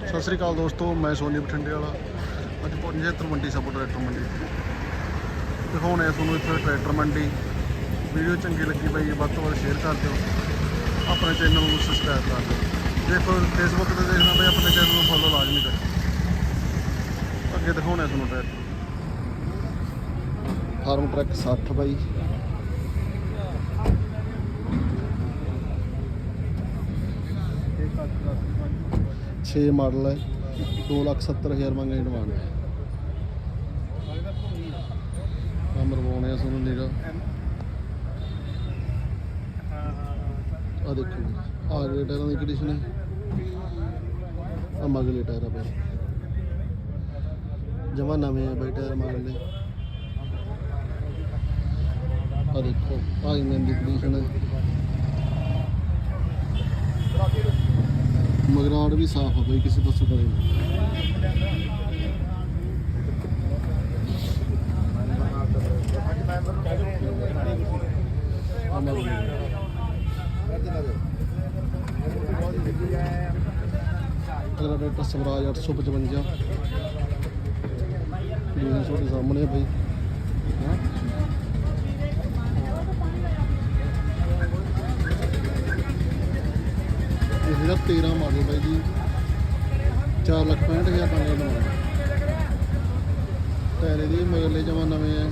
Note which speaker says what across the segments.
Speaker 1: ਸਤਿ ਸ੍ਰੀ ਅਕਾਲ ਦੋਸਤੋ, ਮੈਂ ਸੋਨੀ ਬਠਿੰਡੇ ਵਾਲਾ। ਅੱਜ ਪਹੁੰਚੇ ਮੰਡੀ ਸਾਬੋ ਟਰੈਕਟਰ ਮੰਡੀ। ਦਿਖਾਉਣੇ ਆ ਤੁਹਾਨੂੰ ਇੱਥੇ ਟਰੈਕਟਰ ਮੰਡੀ। ਵੀਡੀਓ ਚੰਗੀ ਲੱਗੀ ਬਾਈ ਵੱਧ ਤੋਂ ਵੱਧ ਸ਼ੇਅਰ ਕਰ ਦਿਓ। ਆਪਣੇ ਚੈਨਲ ਨੂੰ ਸਬਸਕ੍ਰਾਈਬ ਕਰ ਦਿਓ। ਜੇ ਕੋਈ ਫੇਸਬੁੱਕ ਤੇ ਦੇਖਣਾ ਬਈ ਆਪਣੇ ਚੈਨਲ ਨੂੰ ਫੋਲੋ ਲਾਜ਼ਮੀ ਕਰਿਓ ਅੱਗੇ ਦਿਖਾਉਣੇ ਆ ਤੁਹਾਨੂੰ ਟਰੈਕਟਰ। ਫਾਰਮ ਟਰੈਕ 60 ਬਾਈ। ਛੇ ਮਾਡਲ ਹੈ 270000 ਮੰਗੇ ਡਿਮਾਂਡ ਹੈ ਕੰਮ ਰਵਾਉਣੇ ਆ ਤੁਹਾਨੂੰ ਨਿਗਾ ਆ ਦੇਖੋ ਆ ਗਏ ਟਾਇਰਾਂ ਦੀ ਕੰਡੀਸ਼ਨ ਹੈ। ਆ ਮਗਲੇ ਟਾਇਰ ਆ ਬਈ ਜਮਾ ਨਵੇਂ ਆ ਬਈ ਟਾਇਰ ਮਗਲੇ ਆ ਦੇਖੋ ਆ ਇੰਜਨ ਦੀ ਕੰਡੀਸ਼ਨ ਹੈ। ਮਗਰਾੜ ਵੀ ਸਾਫ਼ ਆ ਬਈ, ਕਿਸੇ ਪਾਸੋਂ ਕਰੇ ਨਹੀਂ। ਆ ਮਗਲੇ ਅਗਲਾ ਟਰੈਕਟਰ ਸਵਰਾਜ 855 ਇਹ ਤੁਹਾਡੇ ਸਾਹਮਣੇ ਆ ਬਈ। ਹਾਂ? ਇਹ ਜਿਹੜਾ 13 ਮਾਡਲ ਬਾਈ ਜੀ। 4 ਲੱਖ 65 ਦਾ ਲੈਣ ਵਾਲਾ ਟਾਇਰ ਇਹਦੇ ਮਗਰਲੇ ਜਮਾ ਨਵੇਂ ਆ।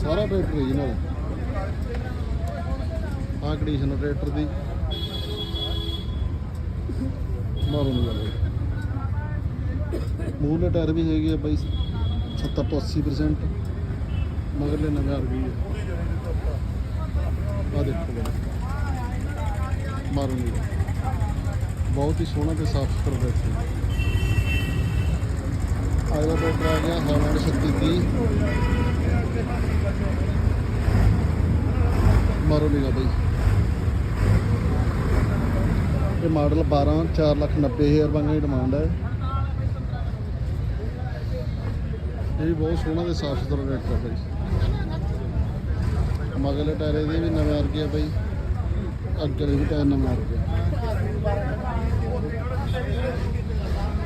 Speaker 1: ਸਾਰਾ ਟਰੈਕਟਰ ਰੀਜਨਲ ਆ ਕੰਡੀਸ਼ਨ ਟਰੈਕਟਰ ਦੀ। ਮਾਰੋ ਨਹੀਂ ਵਾਲੇ ਮੂਹਰੇ ਟਾਇਰ ਵੀ ਹੈਗੇ ਆ ਬਾਈ। 70 ਤੋਂ 80% ਮਗਰਲੇ ਨਵੇਂ ਆ ਗਈ ਆ। ਦੇਖੋ ਬਾਈ। ਮਾਰੋ ਨਹੀਂ ਬਹੁਤ ਹੀ ਸੋਹਣਾ ਤੇ ਸਾਫ਼ ਸੁਥਰਾ ਟਰੈਕਟਰ ਅਗਲਾ ਟਰੈਕਟਰ ਆ ਗਿਆ ਹਾਲੈਂਡ 3630 ਮਾਰੋ ਨਿਗਾ ਬਾਈ। ਇਹ ਮਾਡਲ 12 4 ਲੱਖ 90 ਹਜ਼ਾਰ ਬੰਗੇ ਡਿਮਾਂਡ ਹੈ ਇਹ ਵੀ ਬਹੁਤ ਸੋਹਣਾ ਤੇ ਸਾਫ਼ ਸੁਥਰਾ ਰੇਟ ਹੈ ਬਾਈ। ਮਗਲੇ ਟਾਇਰੇ ਦੇ ਵੀ ਨਵੇਂ ਵਰਗੇ ਆ ਬਾਈ। ਅੱਗੇ ਵਾਲੇ ਵੀ ਟਾਇਰ ਨਵੇਂ ਵਰਗੇ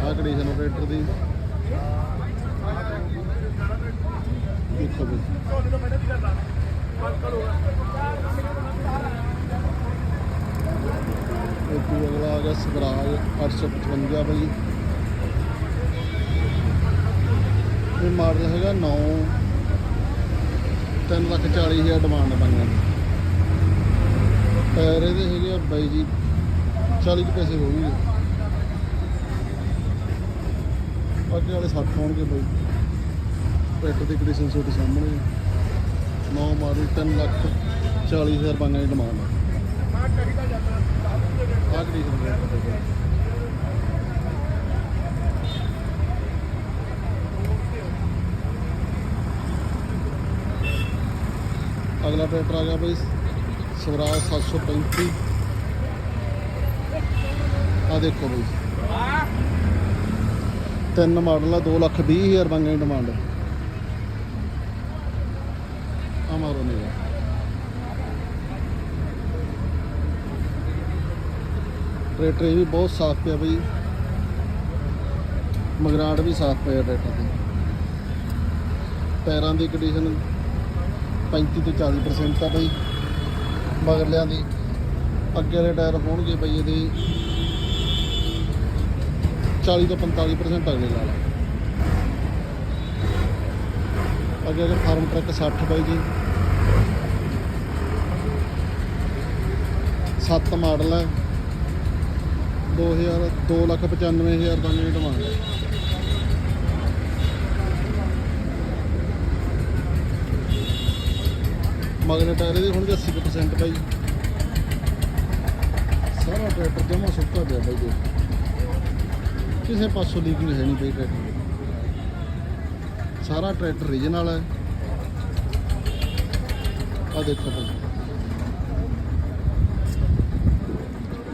Speaker 1: ਆ ਆਹ ਕੰਡੀਸ਼ਨ ਟਰੈਕਟਰ ਦੀ। ਦੇਖੋ ਬਈ ਇਹ ਤੋਂ ਅਗਲਾ ਆ ਗਿਆ ਸਵਰਾਜ 855 ਬਈ। ਇਹ ਮਾਡਲ ਹੈਗਾ 9 3 ਲੱਖ 40 ਹਜ਼ਾਰ ਡਿਮਾਂਡ ਬਣਿਆ। ਟਾਇਰ ਇਹਦੇ ਹੈਗੇ ਆ ਬਾਈ ਜੀ 40 ਕੁ ਪੈਸੇ ਹੋ ਗਏ ਅੱਗੇ ਵਾਲੇ 60 ਹੋਣਗੇ ਬਾਈ। ਟਰੈਕਟਰ ਦੀ ਕੰਡੀਸ਼ਨ ਤੁਹਾਡੇ ਸਾਹਮਣੇ 9 ਮਾਡਲ 3 ਲੱਖ 40 ਹਜ਼ਾਰ ਬੰਗਾ ਦੀ ਡਿਮਾਂਡ ਹੈ ਆਹ ਕੰਡੀਸ਼ਨ ਅਗਲਾ ਟਰੈਕਟਰ ਆ ਗਿਆ ਬਾਈ, ਸਵਰਾਜ 735 ਆ ਦੇਖੋ ਬਾਈ। ਤਿੰਨ ਮਾਡਲ ਆ 2 ਲੱਖ 20 ਹਜ਼ਾਰ ਬੰਗੇ ਦੀ ਡਿਮਾਂਡ ਆ। ਮਾਰੋ ਨਹੀਂ ਟਰੈਕਟਰ ਵੀ ਬਹੁਤ ਸਾਫ਼ ਪਿਆ ਬਈ। ਮਗਰਾੜ ਵੀ ਸਾਫ਼ ਪਿਆ ਟਰੈਕਟਰ 'ਤੇ। ਟਾਇਰਾਂ ਦੀ ਕੰਡੀਸ਼ਨ 35 ਤੋਂ 40% ਆ ਬਈ। ਮਗਰਲਿਆਂ ਦੀ ਅੱਗੇ ਵਾਲੇ ਟਾਇਰ ਹੋਣਗੇ ਬਈ ਇਹਦੇ 40 ਤੋਂ 45% ਅਗਲੇ ਲਾ ਲਾ। ਅੱਗੇ ਅਗਰ ਫਾਰਮ ਟਰੱਕ 60 ਬਾਈ ਜੀ 7 ਮਾਡਲ ਹੈ। 2000 2 ਲੱਖ 95 ਹਜ਼ਾਰ ਦਾ ਮੇਰੀ ਡਿਮਾਂਡ ਹੈ। ਟਾਇਰ ਇਹਦੇ ਹੋਣਗੇ 80% ਬਾਈ ਸਾਰਾ ਟਰੈਕਟਰ ਜਮਾ ਸੁੱਕਾ ਪਿਆ ਬਾਈ ਜੀ। ਕਿਸੇ ਪਾਸੋਂ ਲੀਕ ਨਹੀਂ ਹੈ ਨਹੀਂ ਪਈ ਟਰੈਕਟਰ। ਸਾਰਾ ਟਰੈਕਟਰ ਰੀਜਨਲ ਹੈ। ਆ ਦੇਖੋ ਭਾਈ।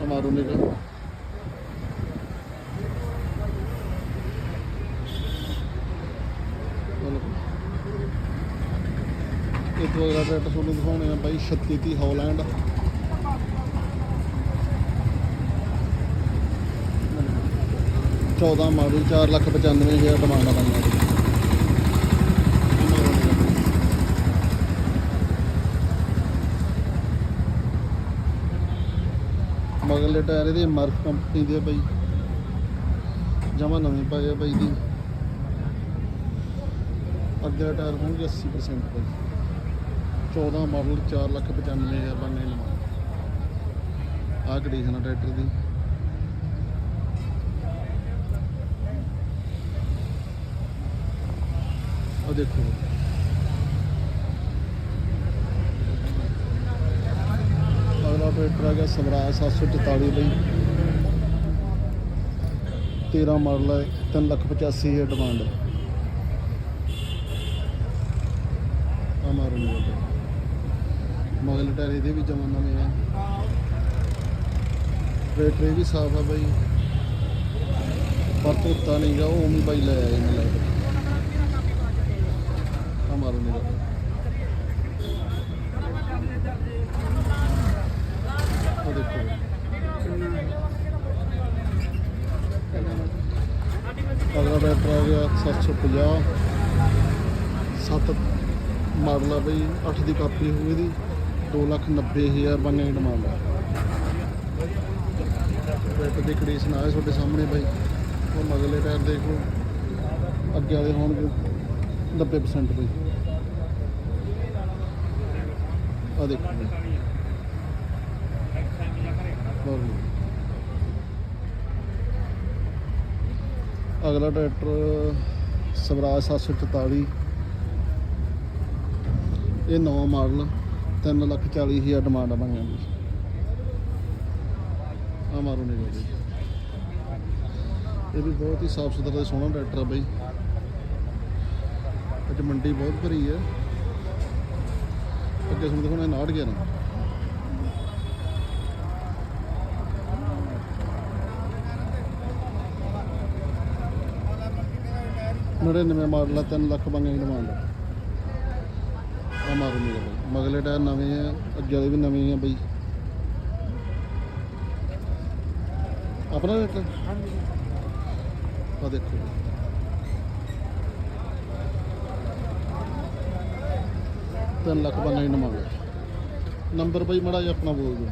Speaker 1: ਹਮਾਰੋ ਨਿਕਲ ਇਹ ਤੋਂ ਅਗਲਾ ਟਰੈਕਟਰ ਤੁਹਾਨੂੰ ਦਿਖਾਉਣੇ ਆ ਬਾਈ 3630 ਹੌਲੈਂਡ। 14 ਮਾਡਲ 495000 ਡਿਮਾਂਡ ਆ ਬੰਦਾ ਦੀ ਟਾਇਰ ਇਹਦੇ ਮਰਫ ਕੰਪਨੀ ਦੇ ਆ ਬਾਈ। ਜਮਾ ਨਵੇਂ ਪਾਏ ਆ ਬਾਈ ਦੀ। ਅੱਗੇ ਟਾਇਰ ਹੋਣਗੇ 80% ਬਾਈ। 14 ਮਾਡਲ 495000 ਬੰਨੇ ਲਵਾ ਆਹ ਕੰਡੀਸ਼ਨ ਆ ਟਰੈਕਟਰ ਦੀ ਆ ਦੇਖੋ। ਅਗਲਾ ਟਰੈਕਟਰ ਆ ਗਿਆ ਸਵਰਾਜ 744 ਬਈ 13 ਮਾਡਲ ਹੈ 3 ਲੱਖ 85 ਹੈ ਡਿਮਾਂਡ ਆ ਮਾਰੂ ਨਹੀਂ ਮਗਲ ਟਾਇਰ ਇਹਦੇ ਵੀ ਜਮਾ ਨਵੇਂ ਆ। ਟਰੈਕਟਰ ਇਹ ਵੀ ਸਾਫ਼ ਆ ਬਈ। ਪਰ ਧੋਤਾ ਨਹੀਂ ਗਾ ਉਹ ਵੀ ਬਾਈ ਲੈ ਆਏ ਨੇ ਲੈ ਆ ਮਾਰੂ। ਉਹ ਦੇਖੋ। ਅਗਲਾ ਬੈਟਰ ਆ ਗਿਆ 750 7 ਮਾਡਲ ਆ ਬਈ 8 ਦੀ ਕਾਪੀ ਹੋਈ ਇਹਦੀ। 290000 ਬੰਨੇ ਡਿਮਾਂਡ ਆ। ਟਰੈਕਟਰ ਦੀ ਕੰਡੀਸ਼ਨ ਆਏ ਤੁਹਾਡੇ ਸਾਹਮਣੇ ਬਾਈ। ਉਹ ਮਗਲੇ ਟਾਇਰ ਦੇਖ। ਲਓ ਅੱਗੇ ਵਾਲੇ ਹੋਣਗੇ 90% ਬਈ। ਆ ਦੇਖੋ ਅਗਲਾ ਟਰੈਕਟਰ ਸਵਰਾਜ 744 ਇਹ ਨਵਾਂ ਮਾਡਲ 3 ਲੱਖ 40 ਹਜ਼ਾਰ ਡਿਮਾਂਡ ਆ ਬੰਗਾਂ ਦੀ ਆ ਮਾਰੋ ਨਹੀਂ ਬਈ ਇਹ ਵੀ ਬਹੁਤ ਹੀ ਸਾਫ਼ ਸੁਥਰਾ ਤੇ ਸੋਹਣਾ ਟਰੈਕਟਰ ਆ ਬਾਈ। ਅੱਜ ਮੰਡੀ ਬਹੁਤ ਭਰੀ ਹੈ ਅੱਗੇ ਤੁਹਾਨੂੰ ਦਿਖਾਉਣਾ 69 ਗਿਆ ਨਾ। ਨੜਿਨਵੇਂ ਮਾਡਲ ਆ 3 ਲੱਖ ਬੰਗਾਂ ਦੀ ਡਿਮਾਂਡ ਆ ਮਾਰੂ ਨਹੀਂ ਬਈ ਮਗਲੇ ਟਾਇਰ ਨਵੇਂ ਆ ਅੱਗੇ ਵਾਲੇ ਵੀ ਨਵੇਂ ਆ ਬਈ। ਆਪਣਾ ਰੇਟ ਆ ਦੇਖੋ। ਤਿੰਨ ਲੱਖ ਬੰਨਾ ਹੀ ਨਮਾਂਗੇ। ਨੰਬਰ ਬਈ ਮੜਾ ਜਿਹਾ ਆਪਣਾ ਬੋਲ ਦਿਓ।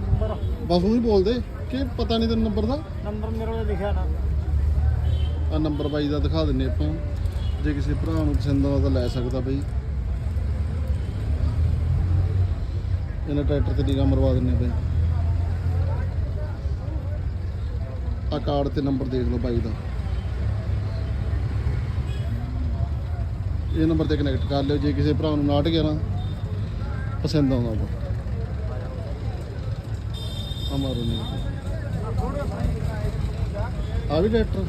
Speaker 2: ਨੰਬਰ?
Speaker 1: ਬਸ ਉਹ ਹੀ ਬੋਲਦੇ ਕਿ ਪਤਾ ਨਹੀਂ ਤੈਨੂੰ ਨੰਬਰ ਦਾ?
Speaker 2: ਨੰਬਰ ਮੇਰੇ ਕੋਲ ਲਿਖਿਆ ਨਾ।
Speaker 1: ਆ ਨੰਬਰ ਬਾਈ ਦਾ ਦਿਖਾ ਦਿੰਨੇ ਆਪਾਂ। ਜੇ ਕਿਸੇ ਭਰਾ ਨੂੰ ਪਸੰਦ ਆਉਂਦਾ ਤਾਂ ਲੈ ਸਕਦਾ ਬਈ। ਇਹਨਾਂ ਟਰੈਕਟਰ ਤੇ ਨਿਗਾਹ ਮਰਵਾ ਦਿੰਨੇ ਬਈ। ਆ ਕਾਰਡ ਤੇ ਨੰਬਰ ਦੇਖ ਲਓ ਬਾਈ ਦਾ। ਇਹ ਨੰਬਰ ਤੇ ਕਨੈਕਟ ਕਰ ਲਿਓ, ਜੇ ਕਿਸੇ ਭਰਾ ਨੂੰ ਨਾਟ ਗਿਆ ਨਾ, ਪਸੰਦ ਆਉਂਦਾ ਤਾਂ ਆ ਮਾਰੋ ਨਹੀਂ। ਆ ਵੀ ਟਰੈਕਟਰ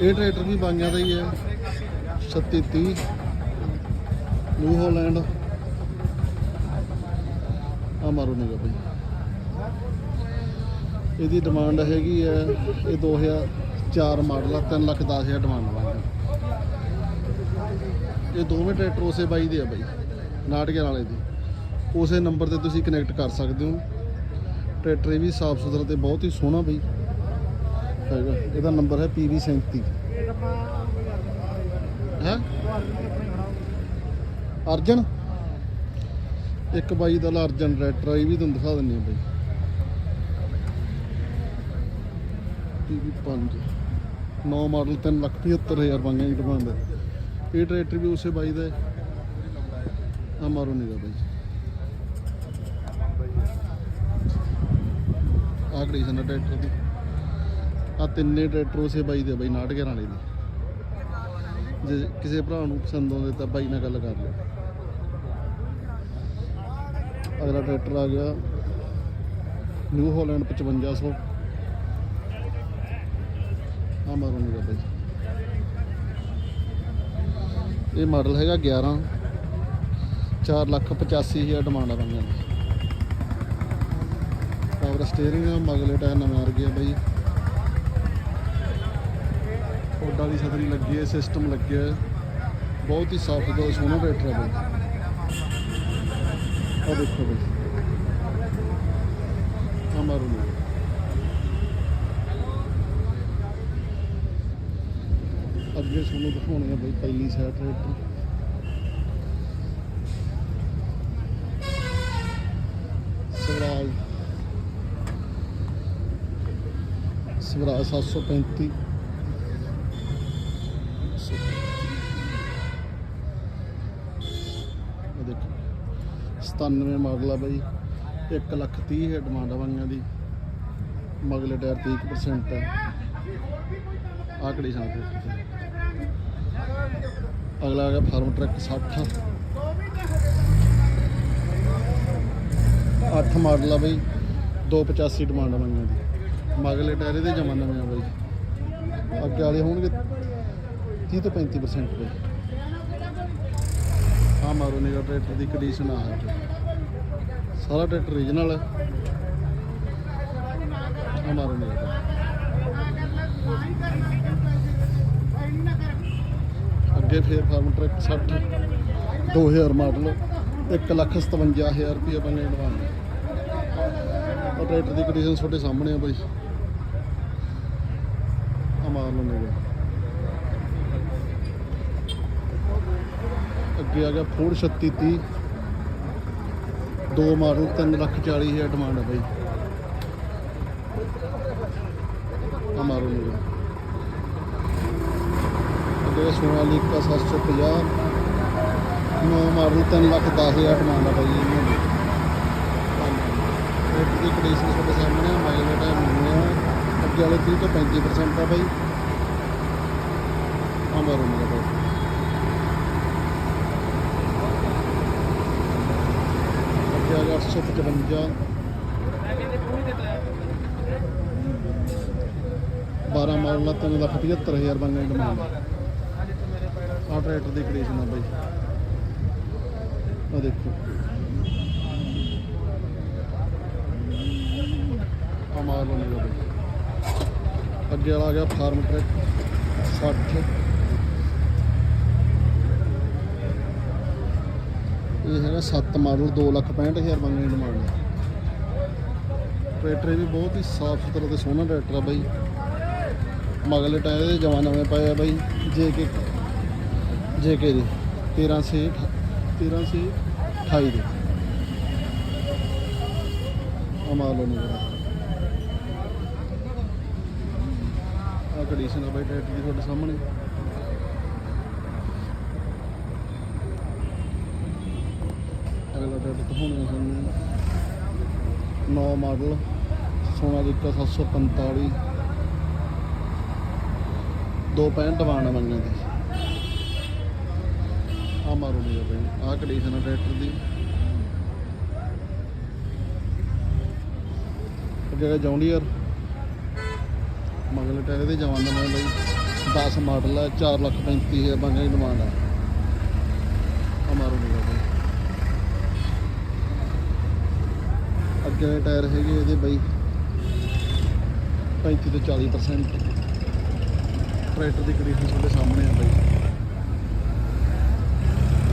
Speaker 1: ਇਹ ਟਰੈਕਟਰ ਵੀ ਬਾਈਆਂ ਦਾ ਹੀ ਹੈ। 3630 ਨਿਊ ਹਾਲੈਂਡ ਆ ਮਾਰੋ ਨਿਗਾ ਬਈ। ਇਹਦੀ ਡਿਮਾਂਡ ਹੈਗੀ ਹੈ, ਇਹ 2004 ਮਾਡਲ ਆ 3 ਲੱਖ 10 ਹਜ਼ਾਰ ਡਿਮਾਂਡ ਵਾਲਾ ਇਹ ਦੋਵੇਂ ਟਰੈਕਟਰ ਉਸੇ ਬਾਈ ਦੇ ਆ ਬਾਈ ਨਾਟਕੇ ਵਾਲੇ ਦੇ। ਉਸੇ ਨੰਬਰ ਤੇ ਤੁਸੀਂ ਕਨੈਕਟ ਕਰ ਸਕਦੇ ਹੋ। ਟਰੈਕਟਰ ਇਹ ਵੀ ਸਾਫ਼ ਸੁਥਰਾ ਤੇ ਬਹੁਤ ਹੀ ਸੋਹਣਾ ਬਈ। ਹੈਗਾ, ਇਹਦਾ ਨੰਬਰ ਹੈ PV37
Speaker 2: ਇਹ ਆਪਾਂ
Speaker 1: ਹੈ? ਅਰਜਨ? ਇੱਕ ਬਾਈ ਦਾ ਲਾ ਅਰਜਨ ਟਰੈਕਟਰ ਇਹ ਵੀ ਤੁਹਾਨੂੰ ਦਿਖਾ ਦਿੰਨੇ ਆ ਬਾਈ। PV5 ਨੌ ਮਾਡਲ 3 ਲੱਖ 75000 ਮੰਗਿਆ ਜੀ ਡਿਮਾਂਡ ਹੈ। ਇਹ ਟਰੈਕਟਰ ਵੀ ਉਸੇ ਬਾਈ ਦਾ ਹੈ। ਆ ਮਾਰੋ ਨਿਗਾ ਬਾਈ। ਆ ਕੰਡੀਸ਼ਨ ਦਾ ਟਰੈਕਟਰ ਦੀ। ਆ ਤਿੰਨੇ ਟਰੈਕਟਰ ਉਸੇ ਬਾਈ ਦੇ ਆ ਬਾਈ 911 ਵਾਲੇ ਦੇ। ਜੇ ਕਿਸੇ ਭਰਾ ਨੂੰ ਪਸੰਦ ਆਉਂਦੇ ਤਾਂ ਬਾਈ ਨਾਲ ਗੱਲ ਕਰ ਲਿਓ। ਅਗਲਾ ਟਰੈਕਟਰ ਆ ਗਿਆ ਨਿਊ ਹਾਲੈਂਡ 5500 ਆ ਮਾਰੋ ਨਹੀਂ ਬਾਈ। ਇਹ ਮਾਡਲ ਹੈਗਾ 11 4 ਲੱਖ 85 ਹਜ਼ਾਰ ਡਿਮਾਂਡ ਆ ਬੰਦਿਆਂ ਦੀ। ਪਾਵਰ ਸਟੀਅਰਿੰਗ ਆ, ਮਗਲੇ ਟਾਇਰ ਨਵੇਂ ਆ ਗਿਆ ਬਾਈ। ਫੋਡਾ ਦੀ ਛਤਰੀ ਲੱਗੀ ਹੈ ਸਿਸਟਮ ਲੱਗਿਆ ਬਹੁਤ ਹੀ ਸਾਫ਼ ਸੁਥਰਾ ਸੋਹਣਾ ਟਰੈਕਟਰ ਹੈ ਬਾਈ। ਆ ਦੇਖੋ ਬਾਈ। ਆ। ਮਾਰੋ ਜੀ ਅੱਗੇ ਤੁਹਾਨੂੰ ਦਿਖਾਉਣੀ ਆ ਬਈ ਪਹਿਲੀ ਸਾਈਡ ਟਰੈਕਟਰ ਸਵਰਾਜ। ਸਵਰਾਜ 735 ਦੇਖੋ 97 ਮਾਡਲ ਆ ਬਾਈ। 1 ਲੱਖ 30 ਹੈ ਡਿਮਾਂਡ ਆ ਬਾਈਆਂ ਦੀ। ਮਗਲੇ ਟਾਇਰ 30% ਹੈ ਆ। ਕੰਡੀਸ਼ਨ ਅਗਲਾ ਆ ਗਿਆ ਫਾਰਮ ਟਰੱਕ 60 8 ਮਾਡਲ ਆ ਬਈ 285 ਡਿਮਾਂਡ ਆ ਬਾਈਆਂ ਦੀ ਮਗਲੇ ਟਾਇਰੇ ਦੇ ਜਮਾ ਨਵੇਂ ਆ ਬਈ। ਅੱਗੇ ਵਾਲੇ ਹੋਣਗੇ 30 ਤੋਂ 35% ਬਈ ਆ ਮਾਰੋ ਨਿਗਾ ਟਰੈਕਟਰ ਦੀ ਕੰਡੀਸ਼ਨ ਆ ਹੈ ਸਾਰਾ ਟਰੈਕਟਰ ਰੀਜਨਲ ਹੈ ਆ ਮਾਰੋ ਨਿਗਾ ਅੱਗੇ ਫੇਰ ਫਾਰਮ ਟਰੱਕ 60 2000 ਮਾਡਲ 157000 ਰੁਪਏ ਬਣੇ ਐਡਵਾਂਸ ਉਹ ਟਰੈਕਟਰ ਦੀ ਕੰਡੀਸ਼ਨ ਤੁਹਾਡੇ ਸਾਹਮਣੇ ਆ ਬਾਈ। ਮਾਰ ਨੂੰ ਨੇ ਅੱਗੇ ਆ ਗਿਆ ਫੋਰ 3630 ਦੋ ਮਾਰੂ 3 ਲੱਖ 40 ਹਜ਼ਾਰ ਡਿਮਾਂਡ ਆ ਬਾਈ। ਅਮਾਰ ਨੂੰ 2 ਸੋਨਾਲੀਕਾ 750 9 ਮਾਡਲ 3 ਲੱਖ 10 ਹਜ਼ਾਰ ਡਿਮਾਂਡ ਆ ਭਾਈ ਇਹਨਾਂ। ਦੀ ਰੇਟ ਦੀ ਕੰਡੀਸ਼ਨ ਤੁਹਾਡੇ ਸਾਹਮਣੇ ਆ ਮਾਈਲੇਜ ਆ ਮਿਲਨੇ ਆ ਅੱਗੇ ਵਾਲੇ 30 ਤੋਂ 35% ਦਾ ਭਾਈ। ਆਮਰ ਹੁੰਦਾ ਭਾਈ ਅੱਗੇ ਵਾਲੇ 855 12 ਮਾਡਲ 3 ਲੱਖ 75000 ਬਣਨੇ ਡਿਮਾਂਡ ਆ ਟਰੈਕਟਰ ਦੀ ਕੰਡੀਸ਼ਨ ਆ ਬਾਈ। ਆ ਦੇਖੋ। ਆ ਮਾਡਲ ਨਹੀਂ ਬਾਈ। ਅੱਗੇ ਵਾਲਾ ਆ ਗਿਆ ਫਾਰਮ ਟਰੈਕ 60 ਇਹ ਹੈਗਾ 7 ਮਾਡਲ 2 ਲੱਖ 65000 ਬੰਦੇ ਦੀ ਡਿਮਾਂਡ ਹੈ ਟਰੈਕਟਰ ਇਹ ਵੀ ਬਹੁਤ ਹੀ ਸਾਫ਼ ਸੁਥਰਾ ਤੇ ਸੋਹਣਾ ਟਰੈਕਟਰ ਆ ਬਾਈ। ਮਗਲੇ ਟਾਇਰ ਦੇ ਜਵਾਨ ਨਵੇਂ ਪਏ ਆ ਬਾਈ। ਜੇ ਕਿ ਜੇ ਕੇ ਦੇ 13 ਸੇ 13 ਸੇ 28 ਦੇ। ਆ ਮਾਰ ਲਓ ਨਹੀਂ ਆ ਕੰਡੀਸ਼ਨ ਆ ਬਾਈ ਟਰੈਕਟਰ ਦੀ ਤੁਹਾਡੇ ਸਾਹਮਣੇ। ਅਗਲਾ ਟਰੈਕਟਰ ਦਿਖਾਉਣਾ ਸਾਨੂੰ 9 ਮਾਡਲ ਸੋਨਾਲੀਕਾ 745 ਦੋ ਪੈਂਟ ਡਿਮਾਂਡ ਮੰਗਣੇ ਦੀ। ਮਾਰੂ ਨਹੀਂ ਬਈ ਆਹ ਕੰਡੀਸ਼ਨ ਹੈ ਟਰੈਕਟਰ ਦੀ। ਅੱਗੇ ਜੌਂਡੀਅਰ ਮਗਲੇ ਟਾਇਰ ਦੇ ਜਵਾਨ ਦਾ ਮੈਂ ਬਈ 10 ਮਾਡਲ ਹੈ 4 ਲੱਖ 35 ਹਜ਼ਾਰ ਬੰਗੇ ਦੀ ਡਿਮਾਂਡ ਹੈ ਆ ਮਾਰੋ ਨਹੀਂ ਬਈ ਅੱਗੇ ਵਾਲੇ ਟਾਇਰ ਹੈਗੇ ਇਹਦੇ ਬਈ 35 ਤੋਂ 40% ਟਰੈਕਟਰ ਦੀ ਕੰਡੀਸ਼ਨ ਤੁਹਾਡੇ ਸਾਹਮਣੇ ਆ ਬਾਈ।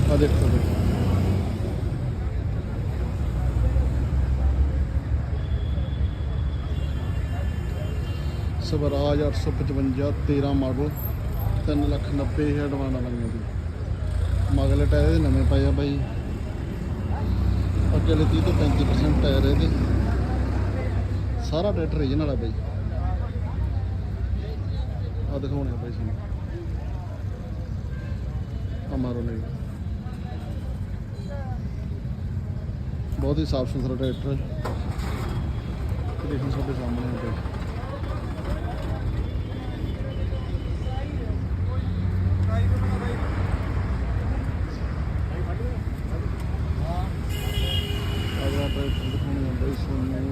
Speaker 1: ਆ ਦੇਖੋ ਦੇਖੋ ਸਵਰਾਜ 855 13 ਮਾਡਲ 3 ਲੱਖ 90 ਹਜ਼ਾਰ ਡਿਮਾਂਡ ਮੰਗਦੇ ਦੀ ਮਗਲੇ ਟਾਇਰ ਦੇ ਨਵੇਂ ਪਏ ਆ ਬਾਈ। ਅੱਗੇ ਵਾਲੇ 30 ਤੋਂ 35% ਟਾਇਰ ਇਹਦੇ। ਸਾਰਾ ਟਰੈਕਟਰ ਰੀਜਨਲ ਆ ਬਾਈ। ਆ ਦਿਖਾਉਣੇ ਆ ਬਾਈ ਸਾਨੂੰ ਆ ਮਾਰੋ ਨਹੀਂ ਬਹੁਤ ਹੀ ਸਾਫ਼ ਸੁਥਰਾ ਟਰੈਕਟਰ ਹੈ। ਕੰਡੀਸ਼ਨ ਤੁਹਾਡੇ ਸਾਹਮਣੇ ਹੈ ਬਾਈ ਅਗਲਾ ਟਰੈਕਟਰ ਦਿਖਾਉਣੇ ਆ ਬਾਈ ਸਾਨੂੰ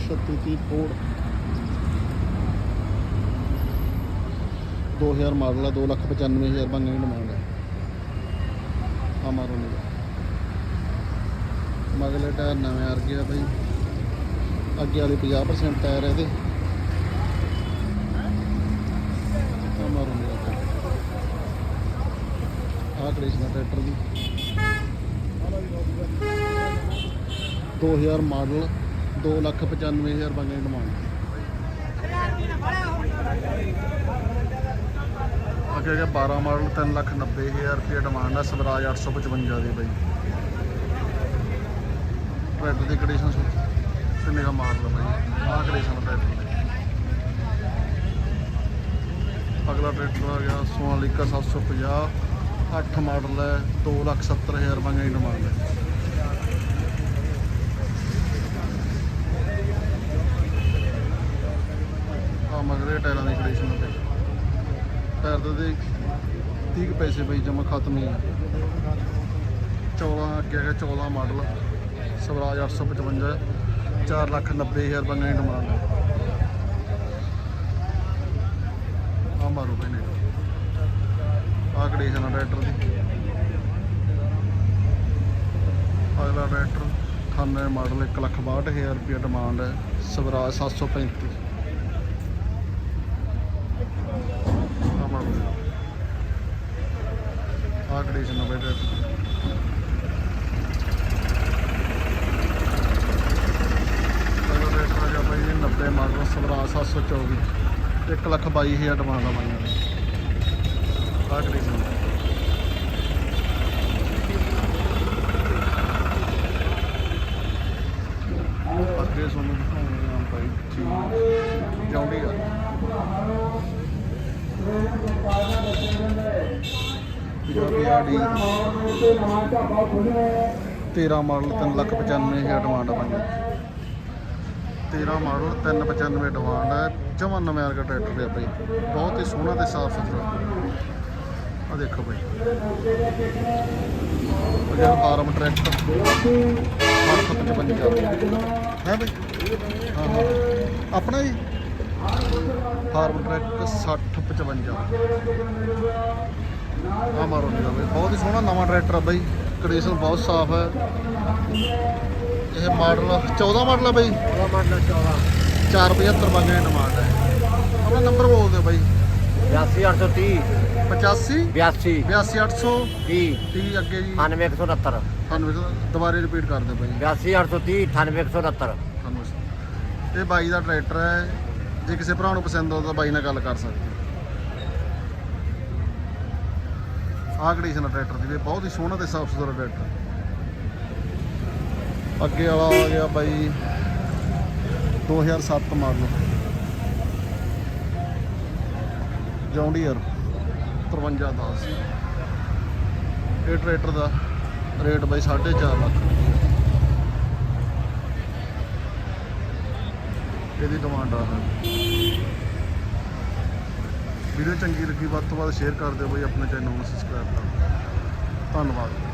Speaker 1: 3630 ਫੋਰਡ 2000 ਮਾਡਲ ਆ 295000 ਬੰਨੇ ਦੀ ਡਿਮਾਂਡ ਹੈ ਆ ਮਾਰੋ ਨਹੀਂ ਮਗਲੇ ਟਾਇਰ ਨਵੇਂ ਆ ਗਏ ਆ ਬਾਈ। ਅੱਗੇ ਵਾਲੇ 50% ਟਾਇਰ ਇਹਦੇ। ਆ ਮਾਰੋ ਨਹੀਂ ਆ ਕ੍ਰਿਸ਼ਨਾ ਟਰੈਕਟਰ ਦੀ 2000 ਮਾਡਲ 295000 ਬੰਨੇ ਦੀ ਡਿਮਾਂਡ ਅੱਗੇ ਅੱਗੇ ਹੈਗਾ 12 ਮਾਡਲ 3 ਲੱਖ 90 ਹਜ਼ਾਰ ਰੁਪਏ ਡਿਮਾਂਡ ਆ, ਸਵਰਾਜ 855 ਦੀ ਬਾਈ। ਟਰੈਕਟਰ ਦੀ ਕੰਡੀਸ਼ਨ ਕਿੰਨੇ ਦਾ ਮਾਡਲ ਆ ਬਾਈ। ਆਹ ਕੰਡੀਸ਼ਨ ਦਾ ਟਰੈਕਟਰ ਦੀ। ਅਗਲਾ ਟਰੈਕਟਰ ਆ ਗਿਆ ਸੋਨਾਲੀਕਾ 750 8 ਮਾਡਲ ਹੈ 2 ਲੱਖ 70 ਹਜ਼ਾਰ ਰੁਪਏ ਦੀ ਡਿਮਾਂਡ ਹੈ। ਆ ਮਗਰੇ ਟਾਇਰਾਂ ਦੀ ਕੰਡੀਸ਼ਨ ਤੇ। ਟਾਇਰ ਦੇ ਦੇ 30 ਪੈਸੇ ਬਈ ਜਮਾ ਖਤਮ ਹੀ ਆ। 14 ਅੱਗੇ ਹੈਗਾ 14 ਮਾਡਲ। ਸਵਰਾਜ 855 4 ਲੱਖ 90 ਹਜ਼ਾਰ ਰੁਪਏ ਦੀ ਡਿਮਾਂਡ ਆ ਮਾਰੋ ਬਈ ਆ ਕੰਡੀਸ਼ਨ ਆ ਟਰੈਕਟਰ ਦੀ। ਅਗਲਾ ਟਰੈਕਟਰ 98 ਮਾਡਲ 1 ਲੱਖ 62 ਹਜ਼ਾਰ ਰੁਪਏ ਡਿਮਾਂਡ ਹੈ। ਸਵਰਾਜ 735 ਆ ਮਾਰੋ ਆ ਕੰਡੀਸ਼ਨ ਆ ਬਈ ਟਰੈਕਟਰ ਦੀ ਅਗਲਾ ਟਰੈਕਟਰ ਆ ਗਿਆ ਬਾਈ ਜੀ 90 ਮਾਡਲ ਸਵਰਾਜ 724 1 ਲੱਖ 22 ਹਜ਼ਾਰ ਡਿਮਾਂਡ ਆ ਬਾਈਆਂ ਦੀ ਆ ਕੰਡੀਸ਼ਨ ਅੱਗੇ ਤੁਹਾਨੂੰ ਦਿਖਾਉਂਦੇ ਆ ਭਾਈ ਜੀ। ਜੌਂਡੀ ਆ। ਜੌਂਡੀ 13 ਮਾਡਲ 3 ਲੱਖ 95 ਹਜ਼ਾਰ ਡਿਮਾਂਡ ਆ ਬਾਈਆਂ 13 ਮਾਡਲ 395 ਡਿਮਾਂਡ ਹੈ ਜਮਾਂ ਨਵੇਂ ਵਰਗਾ ਟਰੈਕਟਰ ਹੈ ਬਾਈ। ਬਹੁਤ ਹੀ ਸੋਹਣਾ ਤੇ ਸਾਫ਼ ਸੁਥਰਾ। ਆ ਦੇਖੋ ਬਾਈ। ਅਗਰ ਫਾਰਮ ਟਰੈਕਟਰ 855 ਹੈ। ਬਾਈ? ਹਾਂ ਹਾਂ। ਆਪਣਾ ਜੀ? ਫਾਰਮ ਟਰੈਕ 6055 ਆ ਮਾਰੋ ਨਹੀਂ ਬਾਈ। ਬਹੁਤ ਹੀ ਸੋਹਣਾ ਨਵਾਂ ਟਰੈਕਟਰ ਆ ਬਾਈ। ਕੰਡੀਸ਼ਨ ਬਹੁਤ ਸਾਫ਼ ਹੈ। ਇਹ ਮਾਡਲ 14 ਮਾਡਲ ਆ ਬਾਈ।
Speaker 2: ਉਹਦਾ ਮਾਡਲ 14
Speaker 1: 475 ਬੰਗੇ ਡਿਮਾਂਡ ਹੈ ਆਪਣਾ ਨੰਬਰ ਬੋਲ ਦਿਓ ਬਾਈ।
Speaker 2: 82830
Speaker 1: 85
Speaker 2: 82
Speaker 1: 82800
Speaker 2: 30
Speaker 1: 30 ਅੱਗੇ ਜੀ।
Speaker 2: 9169
Speaker 1: ਦੁਬਾਰੇ ਰਿਪੀਟ ਕਰ ਦਿਓ ਬਾਈ।
Speaker 2: 82830 98169
Speaker 1: ਤੁਹਾਨੂੰ ਇਹ ਬਾਈ ਦਾ ਟਰੈਕਟਰ ਹੈ ਜੇ ਕਿਸੇ ਭਰਾ ਨੂੰ ਪਸੰਦ ਆਉਂਦਾ ਤਾਂ ਬਾਈ ਨਾਲ ਗੱਲ ਕਰ ਸਕਦੇ ਆਹ ਕੰਡੀਸ਼ਨ ਟਰੈਕਟਰ ਦੀ। ਵੀ ਬਹੁਤ ਹੀ ਸੋਹਣਾ ਤੇ ਸਾਫ਼ ਸੁਥਰਾ ਟਰੈਕਟਰ ਅੱਗੇ ਵਾਲਾ ਆ ਗਿਆ ਬਾਈ 2007 ਮਾਡਲ ਜੌਂਡੀਅਰ 5310 ਇਹ ਟਰੈਕਟਰ ਦਾ ਰੇਟ ਬਾਈ 4.5 ਲੱਖ। ਇਹਦੀ ਡਿਮਾਂਡ ਆ। ਵੀਡੀਓ ਚੰਗੀ ਲੱਗੀ ਵੱਧ ਤੋਂ ਵੱਧ ਸ਼ੇਅਰ ਕਰ ਦਿਓ ਬਈ, ਆਪਣੇ ਚੈਨਲ ਨੂੰ ਸਬਸਕ੍ਰਾਈਬ ਕਰ ਦਿਓ। ਧੰਨਵਾਦ।